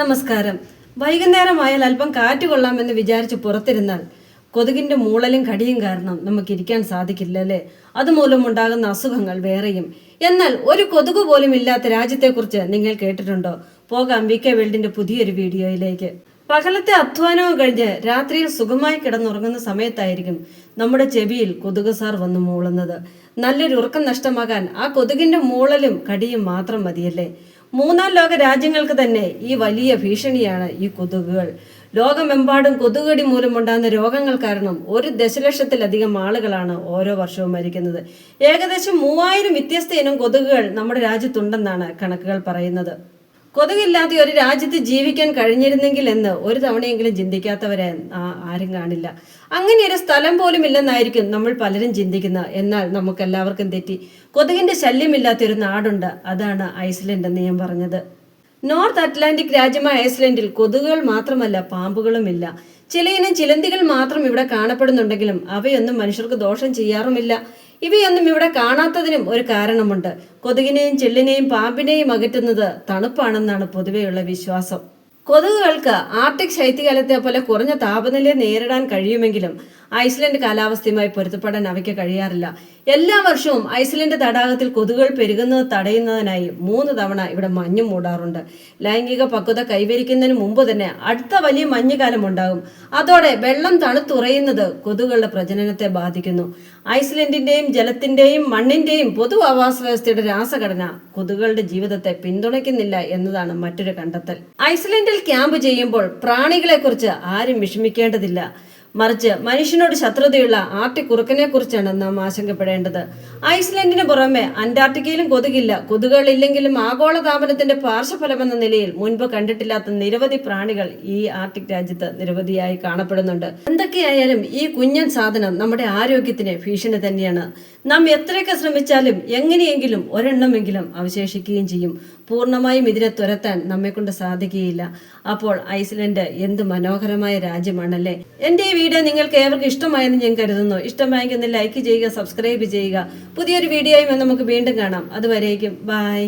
നമസ്കാരം. വൈകുന്നേരമായാൽ അല്പം കാറ്റ് കൊള്ളാമെന്ന് വിചാരിച്ച് പുറത്തിരുന്നാൽ കൊതുകിന്റെ മൂളലും കടിയും കാരണം നമുക്ക് ഇരിക്കാൻ സാധിക്കില്ല അല്ലേ? അതുമൂലം ഉണ്ടാകുന്ന അസുഖങ്ങൾ വേറെയും. എന്നാൽ ഒരു കൊതുക് പോലും ഇല്ലാത്ത രാജ്യത്തെക്കുറിച്ച് നിങ്ങൾ കേട്ടിട്ടുണ്ടോ? പോകാം വി കെ വേൾഡിന്റെ പുതിയൊരു വീഡിയോയിലേക്ക്. പകലത്തെ അധ്വാനവും കഴിഞ്ഞ് രാത്രിയിൽ സുഖമായി കിടന്നുറങ്ങുന്ന സമയത്തായിരിക്കും നമ്മുടെ ചെവിയിൽ കൊതുക് സാർ വന്ന് മൂളുന്നത്. നല്ലൊരു ഉറക്കം നഷ്ടമാകാൻ ആ കൊതുകിന്റെ മൂളലും കടിയും മാത്രം മതിയല്ലേ? മൂന്നാം ലോക രാജ്യങ്ങൾക്ക് തന്നെ ഈ വലിയ ഭീഷണിയാണ് ഈ കൊതുകുകൾ. ലോകമെമ്പാടും കൊതുകടി മൂലമുണ്ടാകുന്ന രോഗങ്ങൾ കാരണം ഒരു ദശലക്ഷത്തിലധികം ആളുകളാണ് ഓരോ വർഷവും മരിക്കുന്നത്. ഏകദേശം മൂവായിരം വ്യത്യസ്ത ഇനം കൊതുകുകൾ നമ്മുടെ രാജ്യത്തുണ്ടെന്നാണ് കണക്കുകൾ പറയുന്നത്. കൊതുകില്ലാതെ ഒരു രാജ്യത്ത് ജീവിക്കാൻ കഴിഞ്ഞിരുന്നെങ്കിൽ എന്ന് ഒരു തവണയെങ്കിലും ചിന്തിക്കാത്തവരെ ആരും കാണില്ല. അങ്ങനെ ഒരു സ്ഥലം പോലും ഇല്ലെന്നായിരിക്കും നമ്മൾ പലരും ചിന്തിക്കുന്നത്. എന്നാൽ നമുക്ക് എല്ലാവർക്കും തെറ്റി. കൊതുകിന്റെ ശല്യമില്ലാത്ത ഒരു നാടുണ്ട്. അതാണ് ഐസ്ലൻഡ് എന്ന് ഞാൻ പറഞ്ഞത്. നോർത്ത് അറ്റ്ലാന്റിക് രാജ്യമായ ഐസ്ലൻഡിൽ കൊതുകുകൾ മാത്രമല്ല പാമ്പുകളും ഇല്ല. ചിലയിനം ചിലന്തികൾ മാത്രം ഇവിടെ കാണപ്പെടുന്നുണ്ടെങ്കിലും അവയൊന്നും മനുഷ്യർക്ക് ദോഷം ചെയ്യാറുമില്ല. ഇവയൊന്നും ഇവിടെ കാണാത്തതിനും ഒരു കാരണമുണ്ട്. കൊതുകിനെയും ചെല്ലിനെയും പാമ്പിനെയും അകറ്റുന്നത് തണുപ്പാണെന്നാണ് പൊതുവെയുള്ള വിശ്വാസം. കൊതുകുകൾക്ക് ആർട്ടിക് ശൈത്യകാലത്തെ പോലെ കുറഞ്ഞ താപനില നേരിടാൻ കഴിയുമെങ്കിലും ഐസ്ലൻഡ് കാലാവസ്ഥയുമായി പൊരുത്തപ്പെടാൻ അവയ്ക്ക് കഴിയാറില്ല. എല്ലാ വർഷവും ഐസ്ലൻഡ് തടാകത്തിൽ കൊതുകൾ പെരുകുന്നത് തടയുന്നതിനായി മൂന്ന് തവണ ഇവിടെ മഞ്ഞ് മൂടാറുണ്ട്. ലൈംഗിക പക്വത കൈവരിക്കുന്നതിന് മുമ്പ് തന്നെ അടുത്ത വലിയ മഞ്ഞുകാലം ഉണ്ടാകും. അതോടെ വെള്ളം തണുത്തുറയുന്നത് കൊതുകുകളുടെ പ്രജനനത്തെ ബാധിക്കുന്നു. ഐസ്ലൻഡിന്റെയും ജലത്തിന്റെയും മണ്ണിന്റെയും പൊതു ആവാസ വ്യവസ്ഥയുടെ രാസഘടന കൊതുകുകളുടെ ജീവിതത്തെ പിന്തുണയ്ക്കുന്നില്ല എന്നതാണ് മറ്റൊരു കണ്ടെത്തൽ. ഐസ്ലൻഡിൽ ക്യാമ്പ് ചെയ്യുമ്പോൾ പ്രാണികളെക്കുറിച്ച് ആരും വിഷമിക്കേണ്ടതില്ല. മറിച്ച് മനുഷ്യനോട് ശത്രുതയുള്ള ആർട്ടിക് കുറുക്കനെ കുറിച്ചാണ് നാം ആശങ്കപ്പെടേണ്ടത്. ഐസ്ലൻഡിന് പുറമെ അന്റാർട്ടിക്കയിലും കൊതുകില്ല. കൊതുകുകളില്ലെങ്കിലും ആഗോളതാപനത്തിന്റെ പാർശ്വഫലമെന്ന നിലയിൽ മുൻപ് കണ്ടിട്ടില്ലാത്ത നിരവധി പ്രാണികൾ ഈ ആർട്ടിക് രാജ്യത്ത് നിരവധിയായി കാണപ്പെടുന്നുണ്ട്. എന്തൊക്കെയായാലും ഈ കുഞ്ഞൻ സാധനം നമ്മുടെ ആരോഗ്യത്തിന് ഭീഷണി തന്നെയാണ്. നാം എത്രയൊക്കെ ശ്രമിച്ചാലും എങ്ങനെയെങ്കിലും ഒരെണ്ണമെങ്കിലും അവശേഷിക്കുകയും ചെയ്യും. പൂർണമായും ഇതിനെ തുരത്താൻ നമ്മെ കൊണ്ട് സാധിക്കുകയില്ല. അപ്പോൾ ഐസ്ലൻഡ് എന്ത് മനോഹരമായ രാജ്യമാണല്ലേ? എന്റെ ഈ വീഡിയോ നിങ്ങൾക്ക് ഏവർക്കും ഇഷ്ടമായെന്ന് ഞാൻ കരുതുന്നു. ഇഷ്ടമായെങ്കിൽ ഒന്ന് ലൈക്ക് ചെയ്യുക സബ്സ്ക്രൈബ് ചെയ്യുക. പുതിയൊരു വീഡിയോയും നമുക്ക് വീണ്ടും കാണാം. അതുവരേക്കും ബൈ